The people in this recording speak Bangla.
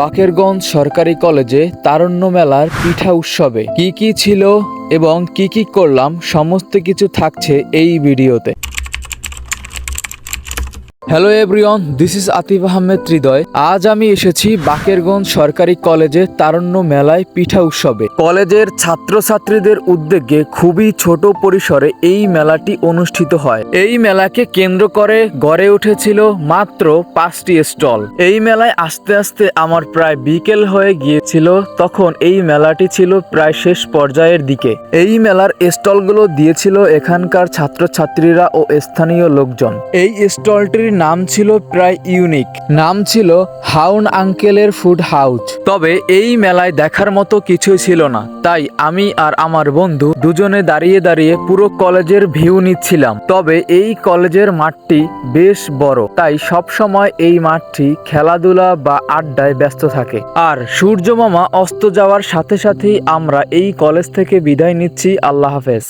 বাকেরগঞ্জ সরকারি কলেজে তারণ্য মেলার পিঠা উৎসবে কি কি ছিল এবং কি কি করলাম, সমস্ত কিছু থাকছে এই ভিডিওতে। Hello everyone this is Atif Ahmed Hridoy আজ আমি এসেছি বাকেরগঞ্জ সরকারি কলেজে তারণ্য মেলায় পিঠা উৎসবে। কলেজের ছাত্রছাত্রীদের উদ্যোগে খুবই ছোট পরিসরে এই মেলাটি অনুষ্ঠিত হয়। এই মেলাকে কেন্দ্র করে গড়ে উঠেছিল মাত্র পাঁচটি স্টল। এই মেলায় আস্তে আস্তে আমার প্রায় বিকেল হয়ে গিয়েছিল, তখন এই মেলাটি ছিল প্রায় শেষ পর্যায়ের দিকে। এই মেলার স্টলগুলো দিয়েছিল এখানকার ছাত্রছাত্রীরা ও স্থানীয় লোকজন। এই স্টলটির নাম ছিল প্রায় ইউনিক। নাম ছিল হাউন আঙ্কেলের ফুড হাউস। তবে এই মেলায় দেখার মতো কিছুই ছিল না। তাই আমি আর আমার বন্ধু দুজনে দাঁড়িয়ে দাঁড়িয়ে পুরো কলেজের ভিউ নিচ্ছিলাম। তবে এই কলেজের মাঠটি বেশ বড়, তাই সব সময় এই মাঠটি খেলাধুলা বা আড্ডায় ব্যস্ত থাকে। আর সূর্য মামা অস্ত যাওয়ার সাথে সাথেই আমরা এই কলেজ থেকে বিদায় নিচ্ছি। আল্লাহ হাফেজ।